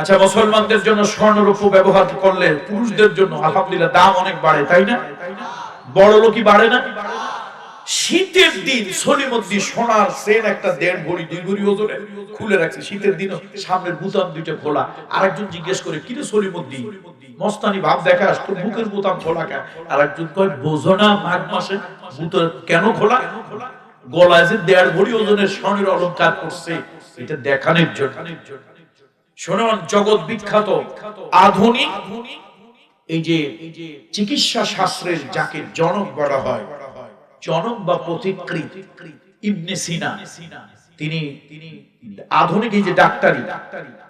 আচ্ছা মুসলমানদের জন্য স্বর্ণরূপ ব্যবহার করলে পুরুষদের জন্য আলহামদুলিল্লাহ দাম অনেক বাড়ে, তাই না? বড় লোকই বাড়ে না? শীতের দিন সলিমদ্দি সোনার সেন একটা দেড় ভরি, দুই ভরি ওজনে খুলে রাখছে। শীতের দিনও সামনের বুতাম দুইটা খোলা। আরেকজন জিজ্ঞেস করে কিরে সলিমদ্দি মস্তানি ভাব দেখাস, তোর বুকের বুতাম খোলা কেন? আরেকজন কয়, বোঝো না, মাঘ মাসে বুতের কেন খোলা? গলায় যে দেড় ভরি ওজনের স্বর্ণের অলংকার করছে, এটা দেখানোর জন্য। শুনুন, জগৎ বিখ্যাত, আধুনিক, এই যে চিকিৎসা শাস্ত্রের যাকে জনক বলা হয়, জনক বা পথিকৃত ইবনে সিনা। তিনি আধুনিক এই যে ডাক্তারি,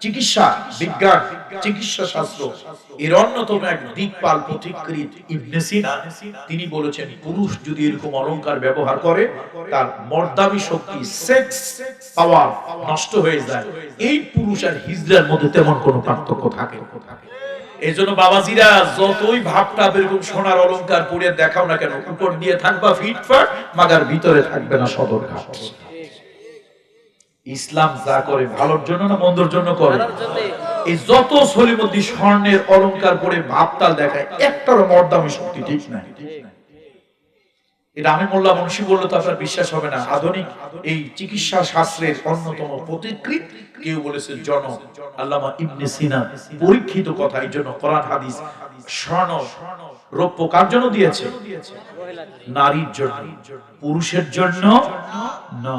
চিকিৎসা বিজ্ঞান চিকিৎসা শাস্ত্র এর অন্যতম এক দিকপাল পথিকৃত ইবনে সিনা। তিনি বলেছেন, পুরুষ যদি এরকম অলংকার ব্যবহার করে, তার মর্দাবি শক্তি সেক্স পাওয়ার নষ্ট হয়ে যায়। এই পুরুষ আর হিজড়ার মধ্যে তেমন কোনো পার্থক্য থাকে এই জন্য বাবাজিরা যতই ভাবটা এরকম সোনার অলংকার পরে দেখাও না কেন, উপর দিয়ে থাকবা ফিটফাট, মাগার ভিতরে থাকবে না সদর ঘাট ইসলাম যা করে ভালোর জন্য না মন্দর জন্য করে? এই যত সলিমদ্দি স্বর্ণের অলংকার পরে ভাবতাল দেখায় একটারও মর্দামি শক্তি ঠিক নাই। এটা আমি মোল্লা মুন্সি বললে তো আপনার বিশ্বাস হবে না। আধুনিক এই চিকিৎসা শাস্ত্রের অন্যতম প্রতিকৃত কেউ বলেছে জন আল্লামা ইবনে সিনা। পরীক্ষিত কথা এই জন্য কোরআন হাদিস স্বর্ণ রৌপ্য কার জন্য দিয়েছে? নারীর জন্য। পুরুষের জন্য? না।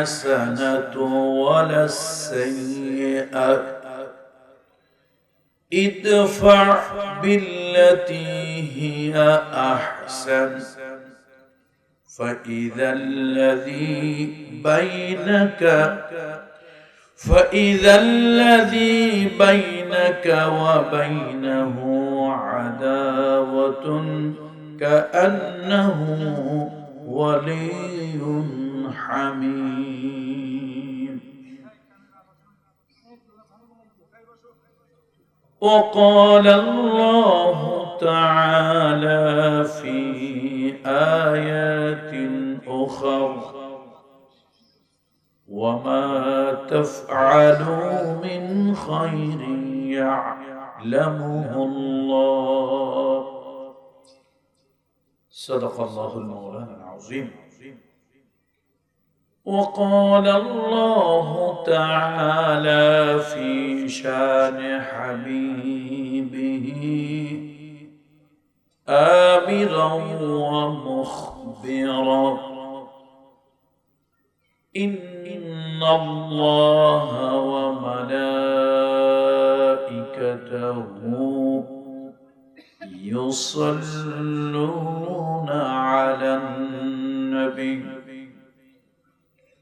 الحسنة ولا السيئة. ادفع بالتي هي أحسن. فإذا الذي بينك فإذا الذي بينك وبينه عداوة كأنه ولي حميم. وقال الله تعالى في آيات أخر وما تفعلوا من خير يعلمه الله. صدق الله المولانا العظيم. وقال الله تعالى في شان حبيبه آمرا ومخبرا. إن الله وملائكته يصلون على النبي.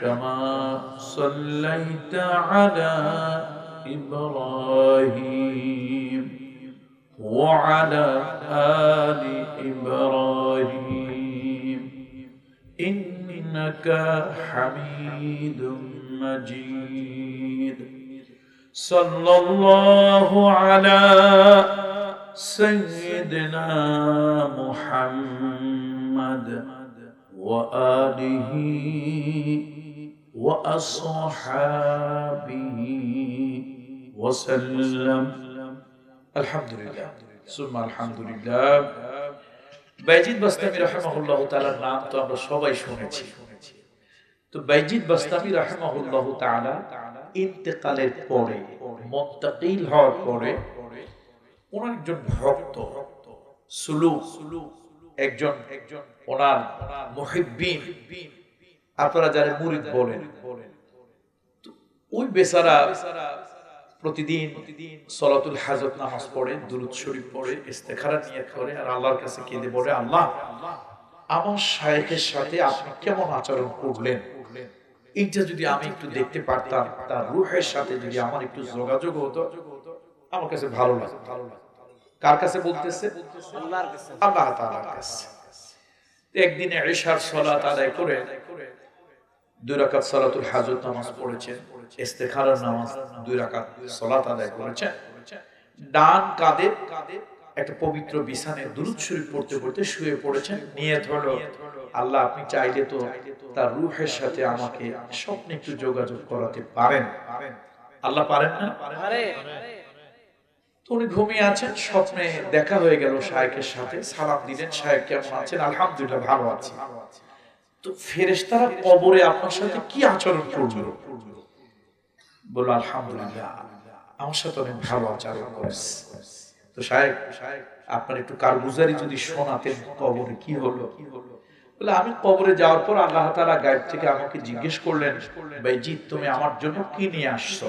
كما صليت على إبراهيم وعلى آل إبراهيم. إنك حميد مجيد. صلى الله على سيدنا محمد وآله وأصحابه وسلم الحمد لله ثم الحمد لله বাইজিদ বাস্তামি রাহিমাহুল্লাহ তাআলার নাম তো আমরা সবাই শুনেছি তো বাইজিদ বাস্তামি রাহিমাহুল্লাহ তাআলা ইন্তেকালের পরে মুত্তাকিল হওয়ার পরে ওনার একজন ভক্ত সুলু একজন ওনার মুহিব্বিন। আপনারা যারা মুরিদ বলেন ওই বেচারা প্রতিদিন সলাতুল হাজত নামাজ পড়ে, দুরুদ শরীফ পড়ে, ইস্তেখারা নিয়ত করে, আর আল্লাহর কাছে কেঁদে বলে, আল্লাহ, আমার শায়েখের সাথে আপনি কেমন আচরণ করলেন? এইটা যদি আমি একটু দেখতে পারতাম, তার রুহের সাথে যদি আমার একটু যোগাযোগ হতো, আমার কাছে ভালো লাগতো ভালো লাগতো। কার কাছে বলতেছে? আল্লাহ তাআলার কাছে। একদিনে ঈশার সালাত আদায় করে দুই রাকাত সালাতুল হাজত নামাজ পড়েছেন ইস্তেখারার নামাজ দুই রাকাত সালাত আদায় করেছেন ডান কাঁধে একটা পবিত্র বিছানে দুরুদ শরীফ পড়তে পড়তে শুয়ে পড়েছেন নিয়ত হলো আল্লাহ আপনি চাইলে তো তার রূহের সাথে আমাকে স্বপ্নে একটু যোগাযোগ করাতে পারেন। আল্লাহ পারেন না? তো উনি ঘুমিয়ে আছেন, স্বপ্নে দেখা হয়ে গেল শায়েকের সাথে। সালাম দিলেন, শায়েক, কেমন আছেন? আলহামদুলিল্লাহ, ভালো আছি। তো ফেরেশতারা কবরে আপনার সাথে কি আচরণ করল? বলল, আলহামদুলিল্লাহ, আমার সাথে অনেক ভালো আচরণ করেছে। তো সাহেব আপনার একটু কারগুজারি যদি শোনাতেন, কবরে কি হলো? বলে আমি কবরে যাওয়ার পর আল্লাহ তাআলা গায়েব থেকে আমাকে জিজ্ঞেস করলেন ভাইজি তুমি আমার জন্য কি নিয়ে আসছো?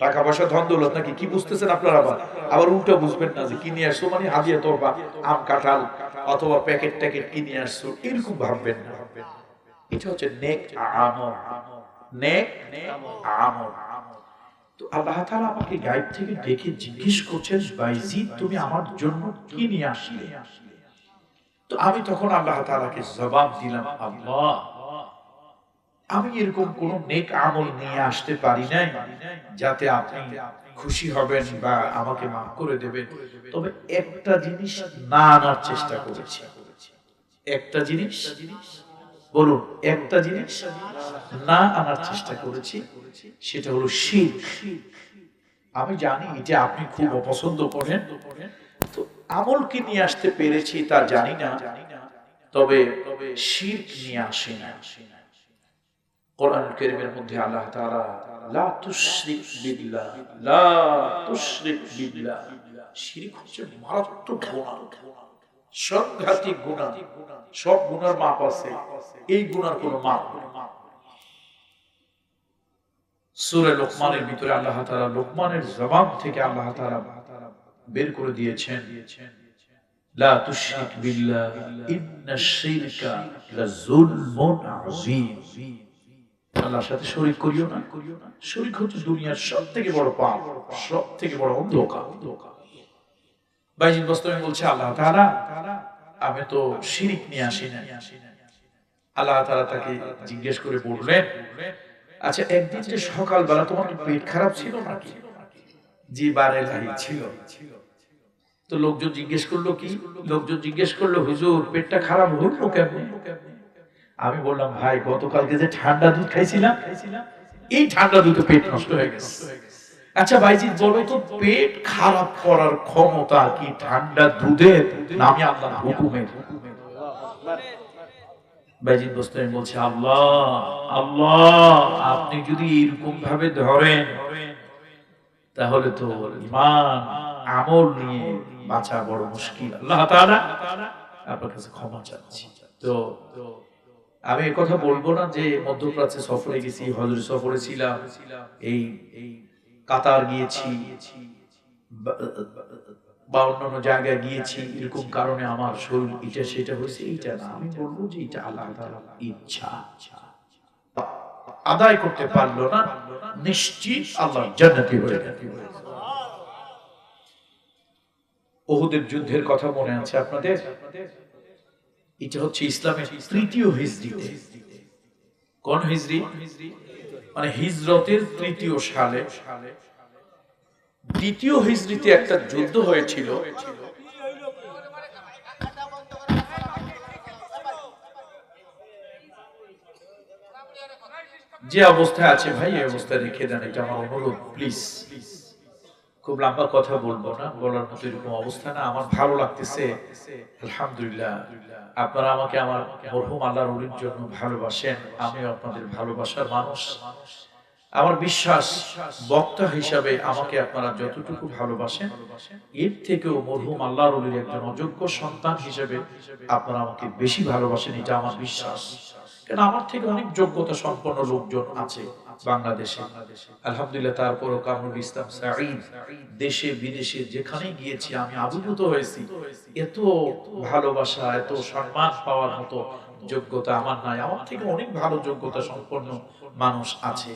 টাকা পয়সা ধন দৌলত নাকি? কি বুঝতেছেন আপনারা আবার? আবার উল্টো বুঝবেন না যে কি নিয়ে আসছো মানে? হাদিয়া তোরবা আম কাঁঠাল অথবা প্যাকেট ট্যাকেট কি নিয়ে আসছো? এরকম ভাববেন না। এটা হচ্ছে নেক আমল। নেক আমল। তো আল্লাহ তাআলা আমাকে গায়েব থেকে ডেকে জিজ্ঞেস করছেন বাইজি তুমি আমার জন্য কি নিয়ে আসলে? তো আমি তখন আল্লাহ তাআলাকে জবাব দিলাম, আল্লাহ আমি এরকম কোন নেক আমল নিয়ে আসতে পারি নাই যাতে আপনি খুশি হবেন বা আমাকে মাফ করে দেবেন। তবে একটা জিনিস না আনার চেষ্টা করেছি। একটা জিনিস, বলুন, একটা জিনিস না আনার চেষ্টা করেছি, সেটা হলো শির। আমি জানি এটা আপনি খুব অপছন্দ করেন। তো আমল কি নিয়ে আসতে পেরেছি তা জানি না, তবে শির নিয়ে আসে না কোরআন কারীমের মধ্যে আল্লাহ লা তুশরিক বিল্লাহ, লা তুশরিক বিল্লাহ। হচ্ছে মারাত্মক সংঘাতিক সব মাপ আছে। এই মাপ লোকমানের ভিতরে আল্লাহ তাআলা লোকমানের জবান থেকে আল্লাহ তাআলা বের করে দিয়েছেন। লা তুশরিক বিল্লাহ ইন্নাশ শিরকা আযীম। আল্লাহর সাথে শরীক করিও না। শরীক হচ্ছে দুনিয়ার সব থেকে বড় পাপ সব থেকে বড় অন্ধকার। বাইজিন বস্তমি বলছে, আল্লাহ তাআলা, আমি তো শিরিক নিয়ে আসি না আল্লাহ তাআলা তাকে জিজ্ঞেস করে বললেন আচ্ছা একদিন যে সকালবেলা তোমার পেট খারাপ ছিল নাকি? জি বারে ছিল। তো লোকজন জিজ্ঞেস করল কি? লোকজন জিজ্ঞেস করল, হুজুর, পেটটা খারাপ হলো কেমনে? আমি বললাম, ভাই, গতকালকে যে ঠান্ডা দুধ খাইছিলাম, এই ঠান্ডা দুধে পেট নষ্ট হয়ে গেছে। আচ্ছা ভাইজি, বলো তো, পেট খারাপ করার ক্ষমতা কি ঠান্ডা দুধের নামে আল্লাহর হুকুমের? বাইজিদ বস্তানি বলছে, আল্লাহ আল্লাহ, আপনি যদি এরকম ভাবে ধরেন, তাহলে তো ইমান আমল নিয়ে বাঁচা বড় মুশকিল। আল্লাহ তাআলা আপনার কাছে ক্ষমা চাচ্ছি। তো আমি কথা বলব না যে মধ্যপ্রাচ্যে সফরে গেছি, হজর সফরে ছিলাম, এই কাতার গিয়েছি, বা- অন্যান্য জায়গায় গিয়েছি, এরকম কারণে আমার শরীর এটা সেটা হয়েছে, এইটা না। আমি বলব যে এটা আল্লাহ ইচ্ছা। আদায় করতে পারল না, নিশ্চিত আল্লাহ জান্নাতি হয়ে ওহুদের যুদ্ধের কথা মনে আছে আপনাদের? এটা হচ্ছে ইসলামের তৃতীয় হিজরিতে। কোন হিজরি? মানে হিজরতের তৃতীয় সালে। দ্বিতীয় হিজরিতে একটা যুদ্ধ হয়েছিল। যে অবস্থায় আছে, ভাই, এই অবস্থায় রেখে দেন, এটা আমার অনুরোধ প্লিজ প্লিজ খুব লম্বা কথা বলব না, বলার মতো এরকম অবস্থা না। আমার ভালো লাগতেছে। আলহামদুলিল্লাহ। আপনারা আমাকে আমার মরহুম আল্লাহর অলির জন্য ভালোবাসেন। আমিও আপনাদের ভালোবাসার মানুষ। আমার বিশ্বাস, বক্তা হিসাবে আমাকে আপনারা যতটুকু ভালোবাসেন, এর থেকেও মরহুম আল্লাহর অলির একজন অযোগ্য সন্তান হিসেবে আপনারা আমাকে বেশি ভালোবাসেন, এটা আমার বিশ্বাস। কেন, আমার থেকে অনেক যোগ্যতা সম্পন্ন লোকজন আছে। বাংলাদেশে। আলহামদুলিল্লাহ তারপরও কামরুল ইসলাম সাঈদ, দেশে, বিদেশে যেখানে গিয়েছি, আমি আবির্ভূত হয়েছি। এত ভালোবাসা, এত সম্মান পাওয়ার মতো যোগ্যতা আমার নাই। আমার থেকে অনেক ভালো যোগ্যতা সম্পন্ন মানুষ আছে।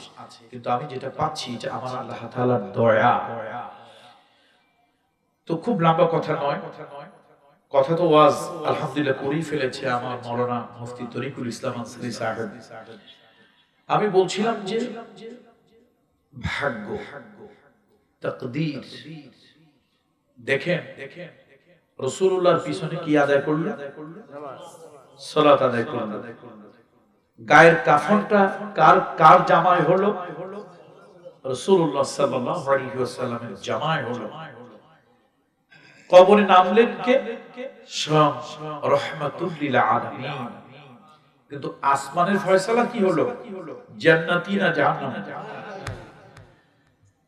কিন্তু আমি যেটা পাচ্ছি, এটা আমার আল্লাহ তাআলার দয়া। তো খুব লম্বা কথা নয়। কথা তো ওয়াজ, আলহামদুলিল্লাহ করেই ফেলেছে আমার মৌলানা মুফতি তরিকুল ইসলাম আনসারী সাহেব। আমি বলছিলাম যে ভাগ্য, তাকদীর। দেখেন দেখেন রসুল্লাহর পিছনে কি আদায় করল? সালাত আদায় করল। গায়ের কাফনটা কার কার জামাই হলো? রসুল্লাহ সাল্লাল্লাহু আলাইহি জামাই হলো। কবরে নামলেন কে? স্বয়ং রহমাতুল লিল কিন্তু আসমানের ফয়সালা কি হলো? জান্নাতি না জাহান্নাম?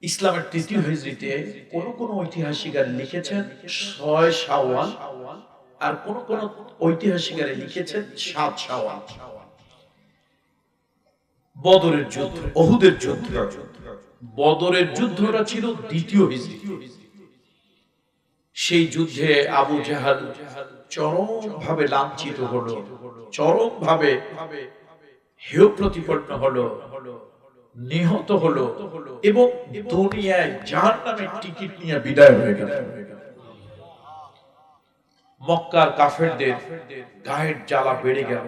ইসলামের তৃতীয় হিজরিতে কোন কোন ঐতিহাসিকার লিখেছেন ছয় শাওয়াল আর কোন কোন ঐতিহাসিকারে লিখেছেন সাত শাওয়াল। বদরের যুদ্ধ অহুদের যুদ্ধ। বদরের যুদ্ধটা ছিল দ্বিতীয় হিজরি। সেই যুদ্ধে আবু জাহাল চরম ভাবে লাঞ্ছিত হলো। চরম ভাবে হেয় প্রতিপন্ন হলো, নিহত হলো এবং দুনিয়ায় জাহান নামের টিকিট নিয়ে বিদায় হয়ে গেল। মক্কার কাফেরদের গায়ের জ্বালা বেড়ে গেল।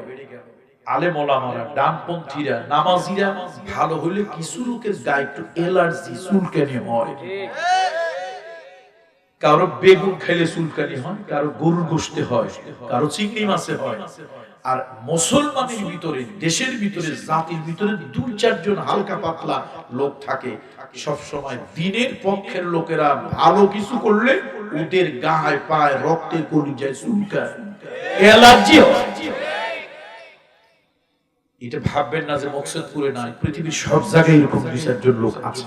আলেম ওলামারা ডানপন্থীরা, নামাজিরা, ভালো হলে কিছু লোকের গায়ে একটু এলার্জি, চুলকানি হয়। কারও বেগুন খেলে চুলকানি হয়, কারও গরুর গোস্তে হয়, কারও চিংড়ি মাছে হয়। আর মুসলমানের ভিতরে, দেশের ভিতরে, জাতির ভিতরে দুই, চারজন হালকা পাতলা লোক থাকে। সব সময় দিনের পক্ষের লোকেরা ভালো কিছু করলে ওদের গায়ে, পায়, রক্তে কলিজায় চুলকায়। অ্যালার্জি হয়। এটা ভাববেন না যে মকসদপুরে নাই, পৃথিবীর সব জায়গায় এরকম দুই, চারজন লোক আছে।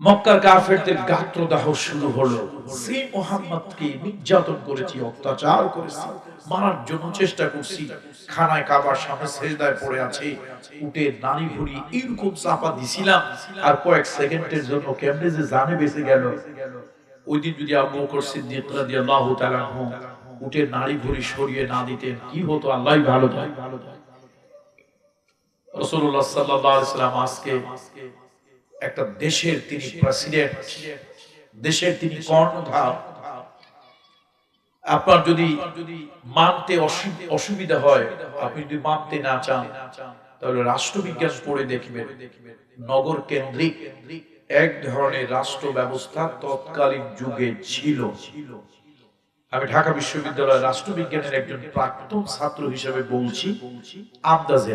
মক্কার কাফেরদের গাত্রদাহ শুরু হলো। যে মোহাম্মদকে নির্যাতন করেছি, অত্যাচার করেছি, মারার জন্য চেষ্টা করছি। খানায় কাবার সামনে সেজদায় পড়ে আছে উঠে নারী ভুড়ি এরকম চাপা দিছিলাম, আর কয়েক সেকেন্ডের জন্য কেমনে যে জানে বেঁচে গেল। ওই দিন যদি আবু বকর সিদ্দিক রাদিয়াল্লাহু তাআলা উঠে নারী ভুড়ি সরিয়ে না দিতেন, কি হতো? আল্লাহই ভালো যায় রাসূলুল্লাহ সাল্লাল্লাহু আলাইহি সাল্লাম আজকে একটা দেশের তিনি প্রেসিডেন্ট দেশের তিনি কর্ণধার। আপনার যদি মানতে অসুবিধা হয়, আপনি যদি মানতে না চান, তাহলে রাষ্ট্রবিজ্ঞান পড়ে দেখবেন। নগর কেন্দ্রিক এক ধরনের রাষ্ট্র ব্যবস্থা তৎকালীন যুগে ছিল। আমি ঢাকা বিশ্ববিদ্যালয়ের রাষ্ট্রবিজ্ঞানের একজন প্রাক্তন ছাত্র হিসেবে বলছি আন্দাজে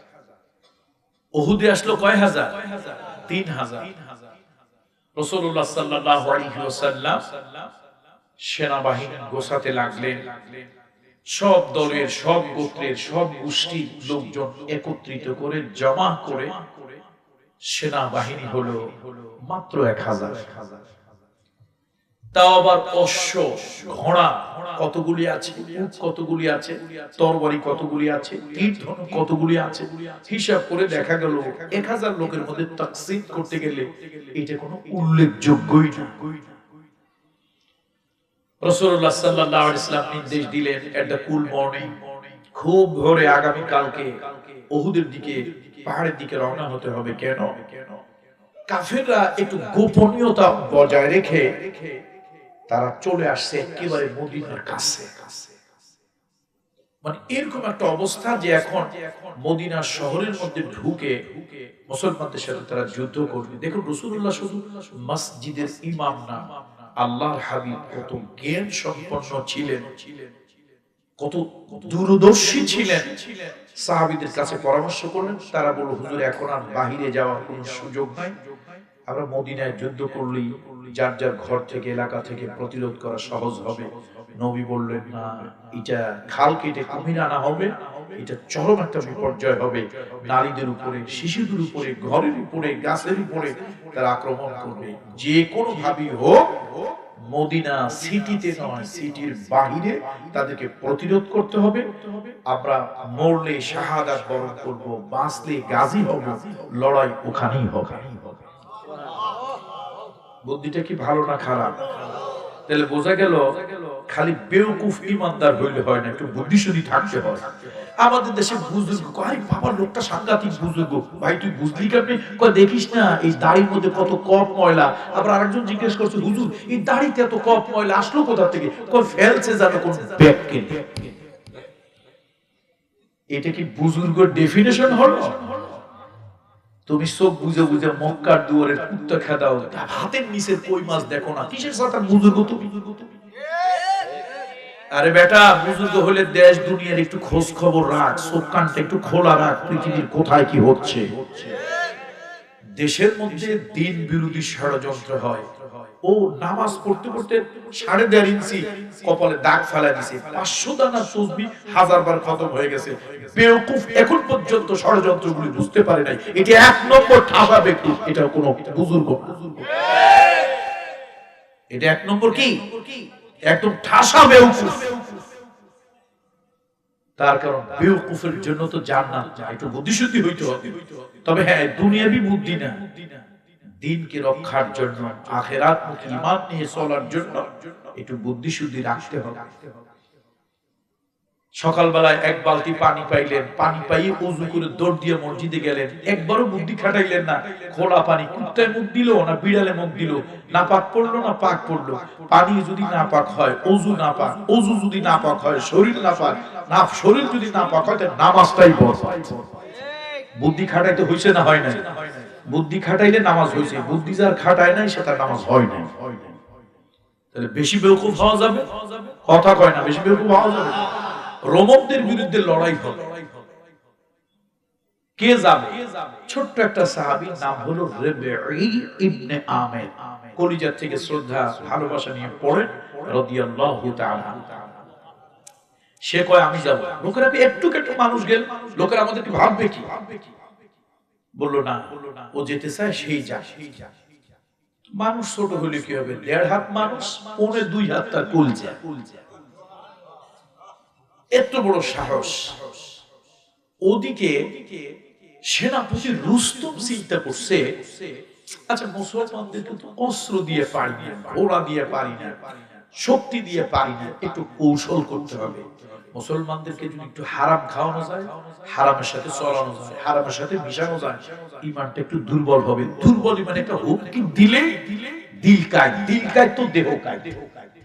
ওহুদে আসলো কয় হাজার? তিন হাজার। সেনাবাহিনী গোসাতে লাগলেন। সব দলের, সব গোত্রের, সব গোষ্ঠীর লোকজন একত্রিত করে জমা করে সেনাবাহিনী হলো মাত্র এক হাজার। তাও আবার অশ্ব, ঘোড়া, কতগুলি আছে? কতগুলি আছে? তরবারি কতগুলি আছে? কতগুলি আছে? হিসাব করে দেখা গেল, এক হাজার লোকের মধ্যে তাকসিম করতে গেলে এটা কোনো উল্লেখযোগ্যই রসুল্লাহ সাল্লাহ ইসলাম নির্দেশ দিলেন এট দ্য কুল মর্নিং খুব ভোরে আগামী কালকে ওহুদের দিকে, পাহাড়ের দিকে রওনা হতে হবে। কেন? কাফেররা একটু গোপনীয়তা বজায় রেখে তারা চলে আসছে একেবারে মদিনার কাছে। মানে এরকম একটা অবস্থা যে এখন মদিনা শহরের মধ্যে ঢুকে মুসলমানদের সাথে তারা যুদ্ধ করবে। দেখুন রসুল্লাহ শুধু মসজিদের ইমাম না, আল্লাহর হাবিব কত জ্ঞান সম্পন্ন ছিলেন, কত দূরদর্শী ছিলেন। সাহাবিদের কাছে পরামর্শ করলেন, তারা বলল, হুজুর, এখন আর বাহিরে যাওয়ার কোনো সুযোগ নাই। আমরা মদিনায় যুদ্ধ করলেই যার যার ঘর থেকে, এলাকা থেকে প্রতিরোধ করা সহজ হবে। নবী বললেন, না, এটা খাল কেটে কুমির আনা হবে, এটা চরম একটা বিপর্যয় হবে। নারীদের উপরে, শিশুদের উপরে, ঘরের উপরে, গাছের উপরে তারা আক্রমণ করবে। যে কোনো ভাবেই হোক, মদিনা সিটিতে নয়, সিটির বাহিরে তাদেরকে প্রতিরোধ করতে হবে। আমরা মরলে শাহাদাত বরণ করব, বাঁচলে গাজী হব, লড়াই ওখানেই হবে। বুদ্ধিটা কি ভালো না খারাপ? তাহলে বোঝা গেল খালি বেউকুফ ইমানদার হইলে হয় না একটু বুদ্ধিশুদ্ধি থাকতে হয়। আমাদের দেশে বুজুর্গ কয়, বাবা লোকটা সাংঘাতিক বুজুর্গ। ভাই তুই বুঝলি কেমনি কয় দেখিস না এই দাড়ির মধ্যে কত কপ ময়লা। আবার আরেকজন জিজ্ঞেস করছে হুজুর এই দাড়িতে এত কপ ময়লা আসলো কোথা থেকে? কয় ফেলছে জানো কোন ব্যাগ এটা কি বুজুর্গের ডেফিনেশন হলো? তুমি চোখ বুঝে বুঝে মক্কার দুয়ারের কুত্তা খেদাও। হাতের নিচের কই মাছ দেখো না? কিসের সাথে বুজুর্গ তুমি? আরে বেটা, বুজুর্গ হলে দেশ দুনিয়ার একটু খোঁজ খবর রাখ, সব কানটা একটু খোলা রাখ, পৃথিবীর কোথায় কি হচ্ছে। দেশের মধ্যে দিন বিরোধী ষড়যন্ত্র হয়। ও নামাজ পড়তে পড়তে সাড়ে দেড় ইঞ্চি কপালে দাগ ফেলা দিছে। পাঁচশো দানা তসবি হাজার বার খতম হয়ে গেছে। বেওকুফ এখন পর্যন্ত ষড়যন্ত্রগুলি বুঝতে পারে নাই। এটা এক নম্বর ঠাসা ব্যক্তি এটা কোনো বুজুর্গ এটা এক নম্বর কি? একদম ঠাসা বেউকুফ তার কারণ বেউকুফের জন্য তো জান্নাত না একটু বুদ্ধিশুদ্ধি হইতে হবে। তবে হ্যাঁ দুনিয়াবি বুদ্ধি না। দিনকে রক্ষার জন্য আখেরাত মুখী ইমান নিয়ে চলার জন্য একটু বুদ্ধিশুদ্ধি রাখতে হবে। সকালবেলায় এক বালতি পানি পাইলেন, পানি পাইয়ে উজু করে দৌড় দিয়ে মসজিদে গেলেন। একবারও বুদ্ধি খাটাইলেন না, খোলা পানি কুত্তায় মুখ দিল না বিড়ালে মুখ দিল? না পাক পড়ল না পাক পড়ল? পানি যদি না পাক হয় অজু না পাক অজু যদি না পাক হয়, শরীর না পাক না, শরীর যদি না পাক হয় নামাজটাই বড় বুদ্ধি খাটাইতে হইছে না হয় নাই? বুদ্ধি খাটাইলে নামাজ হইছে বুদ্ধি যার খাটায় নাই সেটা নামাজ হয় নাই। তাহলে বেশি বেউকুফ হওয়া যাবে? কথা কয় না, বেশি বেউকুফ হওয়া যাবে? রোমকদের বিরুদ্ধে লড়াই হবে। কে যাবে? ছোট্ট একটা নাম হলো রেবেঈ ইবনে আমের। কলিজা থেকে শ্রদ্ধা, ভালোবাসা নিয়ে পড়েন রাদিয়াল্লাহু তাআলা। সে কয়, আমি যাব। লোকেরা কি একটু একটু মানুষ গেল? লোকেরা আমাদেরকে ভাববে কি? বলল, না, ও যেতে চায় সেই যা। মানুষ ছোট হলে কি হবে? দেড় হাত মানুষ, পৌনে দুই হাত তার কুলজা। এত বড় সাহস। ওদিকে সেনাপতি রুস্তম চিন্তা করছে আচ্ছা মুসলমানদেরকে তো অস্ত্র দিয়ে পারি না ঘোড়া দিয়ে পারি না শক্তি দিয়ে পারি না একটু কৌশল করতে হবে। মুসলমানদেরকে যদি একটু হারাম খাওয়ানো যায়, হারামের সাথে চলানো যায়, হারামের সাথে মিশানো যায়, ইমানটা একটু দুর্বল হবে। দুর্বল ইমান একটা হুমকি দিলে দিল কায় দিল কায় তো দেহ কায়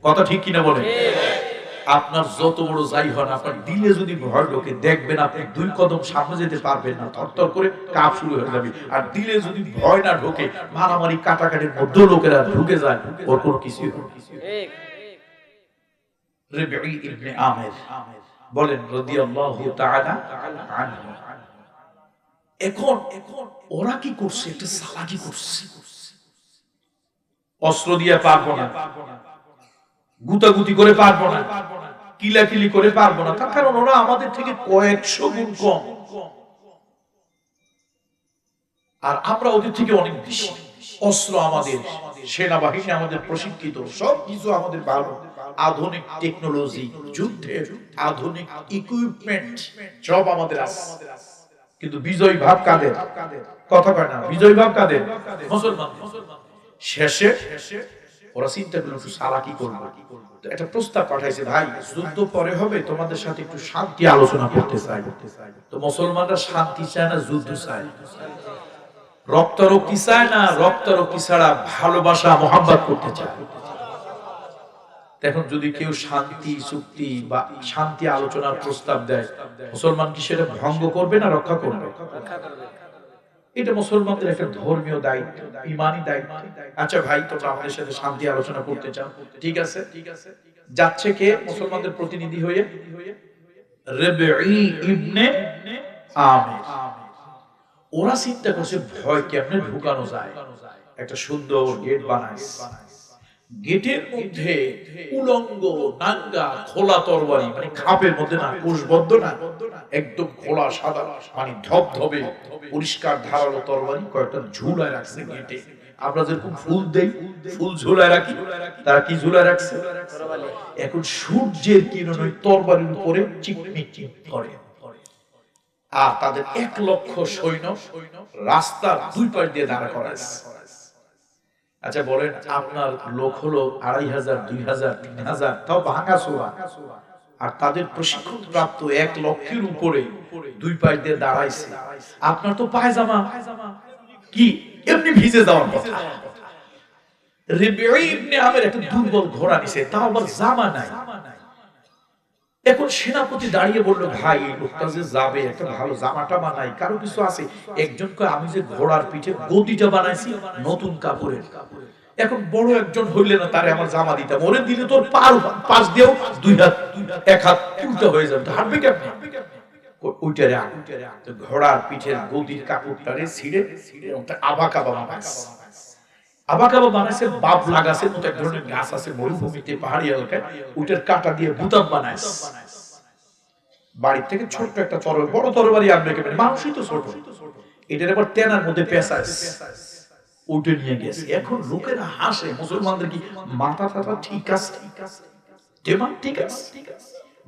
কথা ঠিক কিনা বলে আপনার যত বড় যাই হন, আপনার দিলে যদি ভয় ঢোকে, দেখবেন আপনি দুই কদম সামনে যেতে পারবেন না, থরথর করে কাপ শুরু হয়ে যাবে। আর দিলে যদি ভয় না ঢোকে, মারামারি কাটাকাটির মধ্যে লোকেরা ঢুকে যায়, ওর কোনো কিছুই হবে না। ইবনে বলেন, রাদিয়াল্লাহু তাআলা আনহু। এখন এখন ওরা কি করছে? একটা করছে। অস্ত্র দিয়ে পারব না গুতাগুতি করে পারব না কিলাকিলি করে পারব না তার কারণ ওরা আমাদের থেকে কয়েকশো গুণ কম। আর আমরা ওদের থেকে অনেক বেশি। অস্ত্র আমাদের। সেনাবাহিনী আমাদের প্রশিক্ষিত, সব কিছু আমাদের ভালো। আধুনিক টেকনোলজি যুদ্ধের আধুনিক ইকুইপমেন্ট সব আমাদের আছে। কিন্তু বিজয় ভাব কাদের? কথা কয় না, বিজয় ভাব কাদের? মুসলমান। শেষে ওরা চিন্তা করল, একটু সালাকি করব? একটা প্রস্তাব পাঠাইছে, ভাই, যুদ্ধ পরে হবে, তোমাদের সাথে একটু শান্তি আলোচনা করতে চাই। তো মুসলমানরা শান্তি চায় না, যুদ্ধ চায়। রক্তারক্তি চায় না রক্তারক্তি ছাড়া ভালোবাসা, মহাব্বত করতে চায়। এখন যদি কেউ শান্তি, চুক্তি বা শান্তি আলোচনার প্রস্তাব দেয়, মুসলমান কি সেটা ভঙ্গ করবে না রক্ষা করবে? এটা মুসলমানদের একটা ধর্মীয় দায়িত্ব, ইমানি দায়িত্ব। আচ্ছা ভাই, তোমরা আমাদের সাথে শান্তি আলোচনা করতে চাও? ঠিক আছে? যাচ্ছে কে মুসলমানদের প্রতিনিধি হয়ে? রেবেঈ ইবনে আমির। ওরা চিন্তা করছে, ভয় কেমনে ঢুকানো যায়? একটা সুন্দর গেট বানায় গেটের মধ্যে উলঙ্গ, নাঙ্গা, খোলা তরবারি মানে খাপের মধ্যে না, কোষবদ্ধ না, একদম খোলা সাদা মানে ধবধবে, পরিষ্কার ধারালো তরবারি, কয়েকটা ঝুলায় রাখছে গেটে আমরা যেরকম ফুল দেই, ফুল ঝুলায় রাখি, তারা কি ঝুলায় রাখছে? এখন সূর্যের কিরণ ওই তরবারির উপরে চিকমিক করে। আর তাদের এক লক্ষ সৈন্য রাস্তার দুই পাশ দিয়ে দাঁড়া করাইছে। আচ্ছা বলেন, আপনার লোক হলো আড়াই হাজার, দুই হাজার, তিন হাজার, তাও ভাঙা সোয়া আর তাদের প্রশিক্ষণ প্রাপ্ত এক লক্ষের উপরে দুই পাশ দিয়ে দাঁড়াইছে। আপনার তো পায়জামা। কি? এমনি ভিজে যাওয়ার কথা। রেবেঈ ইবনে আমের একটা দুর্বল ঘোড়া নিছে, তাও আবার জামা নাই। এখন সেনাপতি দাঁড়িয়ে বলল, ভাই, এই লোকটা যে যাবে, একটা ভালো জামাটা বানাই কারও কিছু আছে? একজন কয় আমি যে ঘোড়ার পিঠে গদিটা বানাইছি, নতুন কাপড়ের। এখন বড় একজন হইলে না তারে আমার জামা দিতাম। ওরে দিলে তোর পার, পাশ দিয়েও দুই হাত, এক হাত উল্টা হয়ে যাবে। হাঁটবে কেমন? ওইটারে ঘোড়ার পিঠের গদির কাপড়টারে ছিঁড়ে আবা কাবা বানাইছে।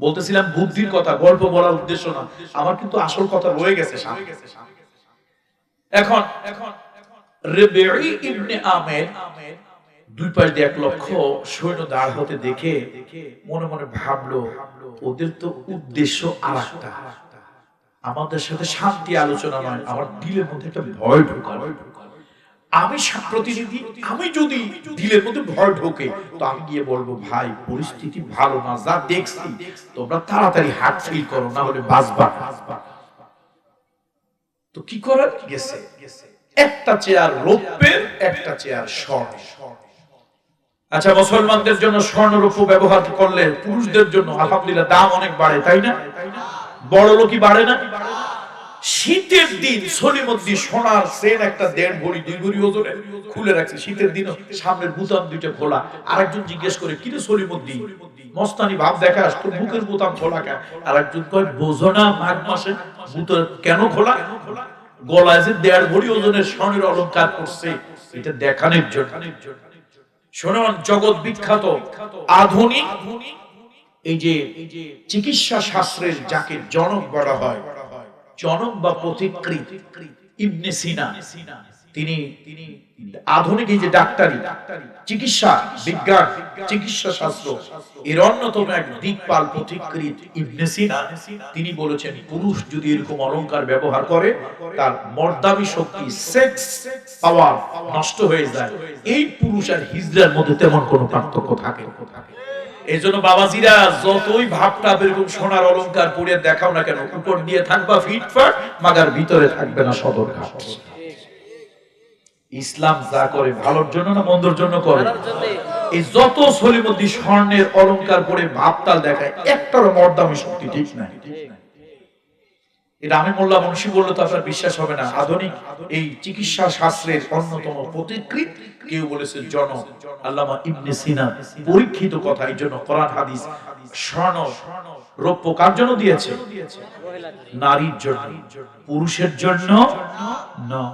বলতেছিলাম, বুদ্ধির কথা, গল্প বলার উদ্দেশ্য না। আমার কিন্তু আসল কথা রয়ে গেছে এখন এখন দুই পাশ দিয়ে এক লক্ষ সৈন্য দাঁড় হতে দেখে মনে মনে ভাবলো, ওদের তো উদ্দেশ্য আর একটা আমাদের সাথে শান্তি আলোচনা নয়, আমার দিলের মধ্যে একটা ভয় আমি প্রতিনিধি, আমি যদি দিলের মধ্যে ভয় ঢোকে, তো আমি গিয়ে বলব, ভাই, পরিস্থিতি ভালো না, যা দেখছি, তোমরা তাড়াতাড়ি হাট ফিল করো, না হলে বাঁচবা। তো কি করার? গেছে গেছে। একটা চেয়ার রৌপ্যের, একটা চেয়ার স্বর্ণ। আচ্ছা মুসলমানদের জন্য স্বর্ণরূপ ব্যবহার করলে পুরুষদের জন্য আলহামদুলিল্লাহ দাম অনেক বাড়ে, তাই না? বড় লোকই বাড়ে না? শীতের দিন সলিমদ্দি সোনার সেন একটা দেড় ভরি, দুই ভরি ওজনে খুলে রাখছে। শীতের দিন সামনের বুতাম দুইটা খোলা। আরেকজন জিজ্ঞেস করে কিরে সলিমদ্দি মস্তানি ভাব দেখাস, তোর বুকের বোতাম খোলা কেন? আরেকজন কয়, বোঝো না, মাঘ মাসে বুতাম কেন খোলা? গলায় যে দেড় ভরি ওজনের স্বর্ণের অলঙ্কার করছে, এটা দেখানোর জন্য। শোনান, জগৎ বিখ্যাত, আধুনিক, এই যে চিকিৎসা শাস্ত্রের যাকে জনক বলা হয়, জনক বা প্রতিকৃত ইবনে সিনা। তিনি আধুনিক এই যে ডাক্তারি, চিকিৎসা বিজ্ঞান চিকিৎসা শাস্ত্র এর অন্যতম এক দিকপাল প্রতিকৃত ইবনে সিনা তিনি বলেছেন, পুরুষ যদি এরকম অলংকার ব্যবহার করে, তার মর্দামি শক্তি সেক্স পাওয়ার নষ্ট হয়ে যায়। এই পুরুষ আর হিজড়ার মধ্যে তেমন কোনো পার্থক্য থাকে এই জন্য বাবাজিরা যতই ভাবটা এরকম সোনার অলংকার পরে দেখাও না কেন, উপর দিয়ে থাকবা ফিটফাট, মাগার ভিতরে থাকবে না সদর ঘাট ইসলাম যা করে ভালোর জন্য না মন্দর জন্য করে? এই যত সলিমদ্দি স্বর্ণের অলংকার পরে ভাবতাল দেখায় একটারও মর্দামি শক্তি ঠিক নাই। এটা আমি মোল্লা মুন্সি বললে তো আপনার বিশ্বাস হবে না। আধুনিক এই চিকিৎসা শাস্ত্রের অন্যতম প্রতিকৃত কেউ বলেছে জন আল্লামা ইবনে সিনা। পরীক্ষিত কথা এই জন্য কোরআন হাদিস স্বর্ণ রৌপ্য কার জন্য দিয়েছে? নারীর জন্য। পুরুষের জন্য? না।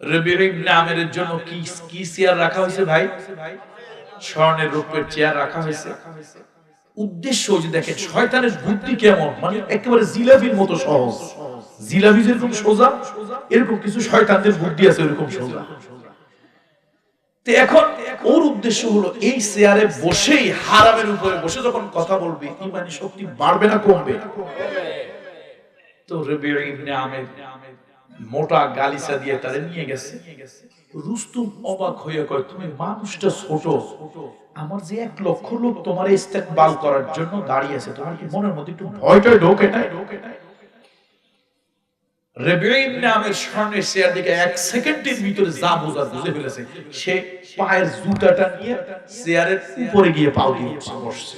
ইবনে আমেরের জন্য কি কি চেয়ার রাখা হয়েছে ভাই? স্বর্ণের রূপের চেয়ার রাখা হয়েছে। উদ্দেশ্য যে দেখেন, শয়তানের বুদ্ধি কেমন? মানে একেবারে জিলাপির মতো সহজ। জিলাপি যেরকম সোজা, এরকম কিছু শয়তানদের বুদ্ধি আছে এরকম সোজা। এখন ওর উদ্দেশ্য হলো, এই চেয়ারে বসেই হারামের উপরে বসে যখন কথা বলবে, ইমানি শক্তি বাড়বে না, কমবে তো রবির ইবনে আমের মোটা গালিসা দিয়ে তারে নিয়ে গেছে। রুস্তুম অবাক হয়ে কয়, তুমি মানুষটা ছোট। আমার যে এক লক্ষ লোক তোমার ইস্তেকবাল করার জন্য দাঁড়িয়ে আছে, তোমার কি মনের মধ্যে একটু ভয়টাই ঢোকে নাই? রেবেইন নামের স্বর্ণের শেয়ার দিকে এক সেকেন্ডের ভিতরে যা বোঝার বুঝে ফেলেছে, সে পায়ের জুতাটা নিয়ে চেয়ারের উপরে গিয়ে পাও দিয়ে বসছে।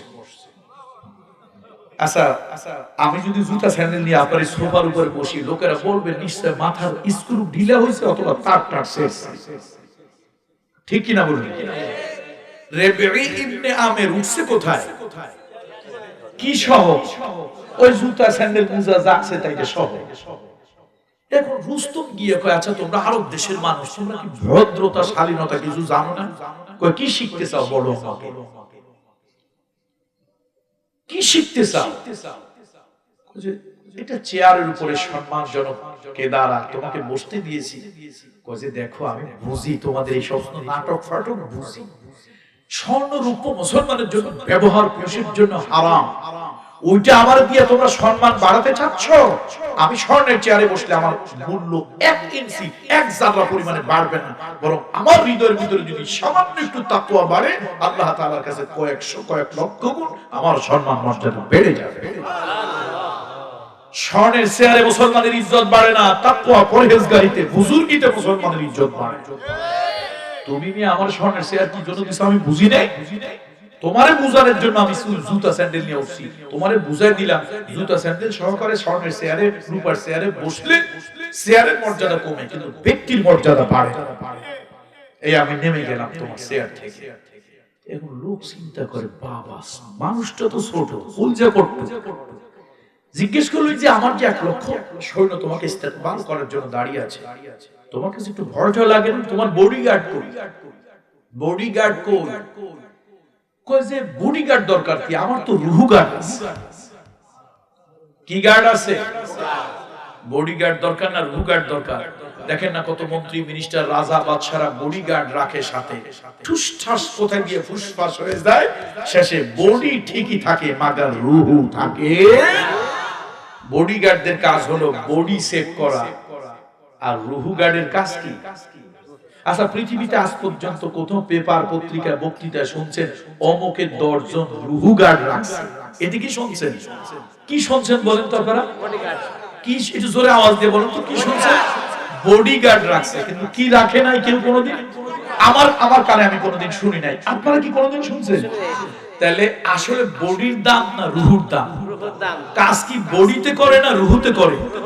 আচ্ছা আমি যদি জুতা স্যান্ডেল নিয়ে আপনার সোফার উপরে বসি, লোকেরা বলবে, নিশ্চয় মাথার স্ক্রু ঢিলা হয়েছে অথবা তার টার শেষ। ঠিক কিনা রুস্তম গিয়ে আচ্ছা দেশের মানুষ ভদ্রতা, শালীনতা কিছু জানো না? কি শিখতে চাও বলো কি শিখতে চাও এটা চেয়ারের উপরে সম্মানজনক কেদারা তোমাকে বসতে দিয়েছি। কজে দেখো, আমি বুঝি তোমাদের এই সমস্ত নাটক ফাটক বুঝি। স্বর্ণ রূপ মুসলমানের জন্য ব্যবহার, পুরুষের জন্য হারাম। ওইটা আমার দিয়ে তোমরা সম্মান বাড়াতে চাচ্ছ? আমি স্বর্ণের চেয়ারে বসলে আমার মূল্য এক ইঞ্চি, এক জাররা পরিমাণে বাড়বে না। বরং আমার হৃদয়ের ভিতরে যদি সামান্য একটু তাকুয়া বাড়ে, আল্লাহ তাআলার কাছে কয়েকশো, কয়েক লক্ষ গুণ আমার সম্মান, মর্যাদা বেড়ে যাবে। স্বর্ণের চেয়ারে মুসলমানের ইজ্জত বাড়ে না তাকুয়া মুসলমানের ইজ্জত বাড়ে। তুমি আমার স্বর্ণের চেয়ার কি জন্য দিছো আমি বুঝি নাই বুঝি নাই? তোমারে বুঝানোর জন্য আমি জুতা স্যান্ডেল নিয়ে উঠছি। তোমারে বুঝাই দিলাম, জুতা স্যান্ডেল সহকারে স্বর্ণের চেয়ারে, রূপার চেয়ারে বসলে চেয়ারের মর্যাদা কমে, কিন্তু ব্যক্তির মর্যাদা বাড়ে। এই আমি নেমে গেলাম তোমার চেয়ার থেকে। এখন লোক চিন্তা করে, বাবা, মানুষটা তো ছোট উলজা করতো জিজ্ঞেস করল যে, আমার যে এক লক্ষ? সৈন্য তোমাকে ইস্তেকবাল করার জন্য দাঁড়িয়ে আছে। তোমার কাছে একটু টয় লাগে তোমার বডিগার্ড কই? বডিগার্ড কই? যে বডিগার্ড দরকার কি? আমার তো রুহু গার্ড আছে। কি গার্ড আছে? বডিগার্ড দরকার না, রুহু গার্ড দরকার? দেখেন না কত মন্ত্রী মিনিস্টার রাজা, বাদশারা বডিগার্ড রাখে সাথে। ঠুসঠাস কোথায় গিয়ে ফুসফাস হয়ে যায়? শেষে বডি ঠিকই থাকে, মাগার রুহু থাকে। বডিগার্ডদের কাজ হলো বডি সেভ করা। আর রুহু গার্ডের কাজ কি? আচ্ছা পৃথিবীতে আজ পর্যন্ত কোথাও পেপার পত্রিকা বক্তৃতা শুনছেন অমুকের দশজন রুহু গার্ড রাখছে এদিকে শুনছেন? কি শুনছেন বলেন তো আপনারা? কি একটু জোরে আওয়াজ দিয়ে বলেন তো কি শুনছেন? বডিগার্ড রাখছে। কিন্তু কি রাখে নাই কেউ কোনোদিন? আমার আমার কানে আমি কোনোদিন শুনি নাই। আপনারা কি কোনোদিন শুনছেন? তাহলে আসলে বডির দাম না রুহুর দাম। কাজ কি বডিতে করে না রুহুতে করে?